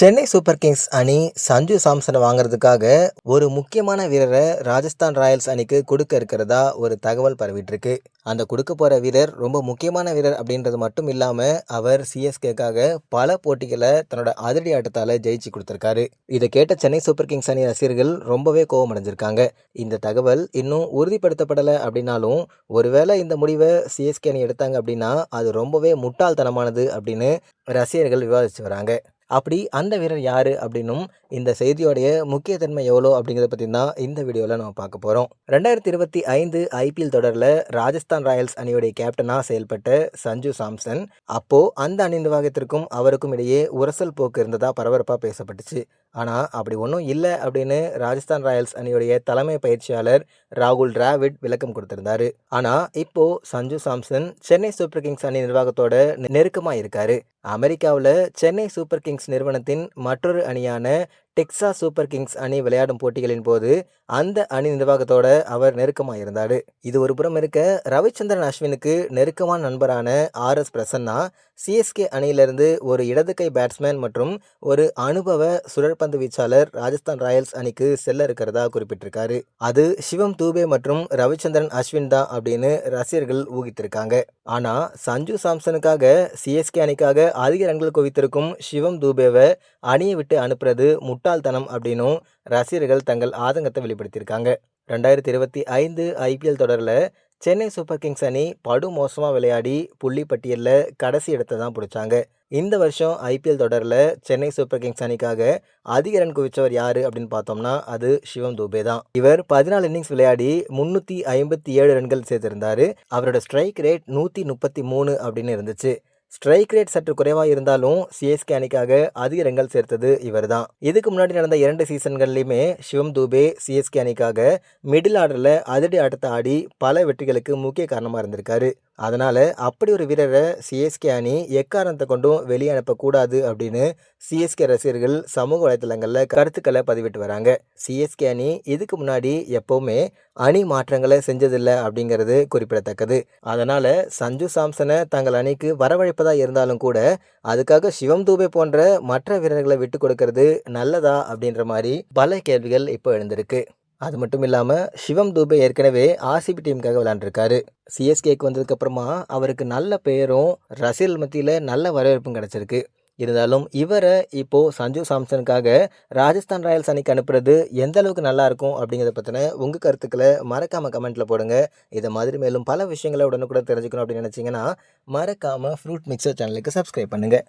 Chennai Super Kings அணி சஞ்சு சாம்சனை வாங்குறதுக்காக ஒரு முக்கியமான வீரரை ராஜஸ்தான் ராயல்ஸ் அணிக்கு கொடுக்க இருக்கிறதா ஒரு தகவல் பரவிட்டு இருக்கு அந்த கொடுக்க போகிற வீரர் ரொம்ப முக்கியமான வீரர் அப்படின்றது மட்டும் இல்லாமல் அவர் சிஎஸ்கேக்காக பல போட்டிகளை தன்னோட அதிரடி ஆட்டத்தால் ஜெயிச்சு கொடுத்துருக்காரு. இதை கேட்ட சென்னை சூப்பர் கிங்ஸ் அணி ரசிகர்கள் ரொம்பவே கோபம் அடைஞ்சிருக்காங்க. இந்த தகவல் இன்னும் உறுதிப்படுத்தப்படலை அப்படின்னாலும் ஒருவேளை இந்த முடிவை சிஎஸ்கே அணி எடுத்தாங்க அப்படின்னா அது ரொம்பவே முட்டாள்தனமானது அப்படின்னு ரசிகர்கள் விவாதிச்சு வராங்க. அப்படி அந்த வீரர் யார் அப்படின்னும் இந்த செய்தியோடைய முக்கியத்தன்மை எவ்வளோ அப்படிங்கிறத பற்றி தான் இந்த வீடியோவில் நம்ம பார்க்க போகிறோம் ரெண்டாயிரத்தி இருபத்தி ஐந்து ஐபிஎல் தொடரில் ராஜஸ்தான் ராயல்ஸ் அணியுடைய கேப்டனாக செயல்பட்ட சஞ்சு சாம்சன். அப்போது அந்த அணி நிர்வாகத்திற்கும் அவருக்கும் இடையே உரசல் போக்கு இருந்ததாக பரபரப்பாக பேசப்பட்டுச்சு. ஆனால் அப்படி ஒன்றும் இல்லை அப்படின்னு ராஜஸ்தான் ராயல்ஸ் அணியுடைய தலைமை பயிற்சியாளர் ராகுல் டிராவிட் விளக்கம் கொடுத்திருந்தாரு. ஆனால் இப்போ சஞ்சு சாம்சன் சென்னை சூப்பர் கிங்ஸ் அணி நிர்வாகத்தோட நெருக்கமாக இருக்காரு. அமெரிக்காவில் சென்னை சூப்பர் கிங்ஸ் நிறுவனத்தின் மற்றொரு அணியான டெக்ஸா சூப்பர் கிங்ஸ் அணி விளையாடும் போட்டிகளின் போது அந்த அணி நிர்வாகத்தோட அவர் நெருக்கமாக இருந்தார். இது ஒரு புறம் இருக்க ரவிச்சந்திரன் அஸ்வினுக்கு நெருக்கமான நண்பரான ஆர் எஸ் பிரசன்னா சிஎஸ்கே அணியிலிருந்து ஒரு இடது கை பேட்ஸ்மேன் மற்றும் ஒரு அனுபவ சுழற்பந்து வீச்சாளர் ராஜஸ்தான் ராயல்ஸ் அணிக்கு செல்ல இருக்கிறதா குறிப்பிட்டிருக்காரு. அது சிவம் தூபே மற்றும் ரவிச்சந்திரன் அஸ்வின் தான் அப்படின்னு ரசிகர்கள் ஊகித்திருக்காங்க. ஆனால் சஞ்சு சாம்சனுக்காக சிஎஸ்கே அணிக்காக அதிக ரன்கள் குவித்திருக்கும் சிவம் தூபேவை அணியை விட்டு அனுப்புறது முட்டாள்தனம் அப்படின்னும் ரசிகர்கள் தங்கள் ஆதங்கத்தை வெளிப்படுத்தியிருக்காங்க. ரெண்டாயிரத்தி இருபத்தி ஐந்து ஐபிஎல் தொடரில் சென்னை சூப்பர் கிங்ஸ் அணி படு மோசமாக விளையாடி புள்ளி பட்டியலில் கடைசி இடத்தை தான் பிடிச்சாங்க. இந்த வருஷம் ஐபிஎல் தொடரில் சென்னை சூப்பர் கிங்ஸ் அணிக்காக அதிக ரன் குவிச்சவர் யார் அப்படின்னு பார்த்தோம்னா அது சிவம் தூபே தான். இவர் பதினாலு இன்னிங்ஸ் விளையாடி முந்நூற்றி ஐம்பத்தி ஏழு ரன்கள் சேர்த்திருந்தார். அவரோட ஸ்ட்ரைக் ரேட் நூற்றி முப்பத்தி மூணு அப்படின்னு இருந்துச்சு. ஸ்ட்ரைக் ரேட் சற்று குறைவாக இருந்தாலும் சிஎஸ்கே அணிக்காக அதிக ரன்கள் சேர்த்தது இவர் தான் இதுக்கு முன்னாடி நடந்த இரண்டு சீசன்கள்லையுமே சிவம் தூபே சிஎஸ்கே அணிக்காக மிடில் ஆர்டரில் அதிரடி ஆட்டத்தை ஆடி பல வெற்றிகளுக்கு முக்கிய காரணமாக இருந்திருக்காரு. அதனால் அப்படி ஒரு வீரரை சிஎஸ்கே அணி எக்காரணத்தை கொண்டும் வெளியே அனுப்பக்கூடாது அப்படின்னு சிஎஸ்கே ரசிகர்கள் சமூக வலைத்தளங்களில் கருத்துக்களை பதிவிட்டு வராங்க. சிஎஸ்கே அணி இதுக்கு முன்னாடி எப்போவுமே அணி மாற்றங்களை செஞ்சதில்லை அப்படிங்கிறது குறிப்பிடத்தக்கது. அதனால் சஞ்சு சாம்சனை தங்கள் அணிக்கு வரவழைப்பதாக இருந்தாலும் கூட அதுக்காக சிவம் தூபே போன்ற மற்ற வீரர்களை விட்டு கொடுக்கறது நல்லதா அப்படின்ற மாதிரி பல கேள்விகள் இப்போ எழுந்திருக்கு. அது மட்டும் இல்லாமல் சிவம் தூபே ஏற்கனவே ஆர்சிபி டீமுக்காக விளாண்டுருக்காரு சிஎஸ்கேக்கு வந்ததுக்கப்புறமா அவருக்கு நல்ல பெயரும் ரசிகர்கள் மத்தியில் நல்ல வரவேற்பும் கிடச்சிருக்கு. இருந்தாலும் இவரை இப்போது சஞ்சு சாம்சனுக்காக ராஜஸ்தான் ராயல்ஸ் அணிக்கு அனுப்புறது எந்த அளவுக்கு நல்லாயிருக்கும் அப்படிங்கிறத பற்றின உங்கள் கருத்துக்களை மறக்காமல் கமெண்ட்டில் போடுங்க. இதை மாதிரி மேலும் பல விஷயங்களை உடனுக்குடன் தெரிஞ்சுக்கணும் அப்படின்னு நினச்சிங்கன்னா மறக்காமல் ஃப்ரூட் மிக்சர் சேனலுக்கு சப்ஸ்கிரைப் பண்ணுங்கள்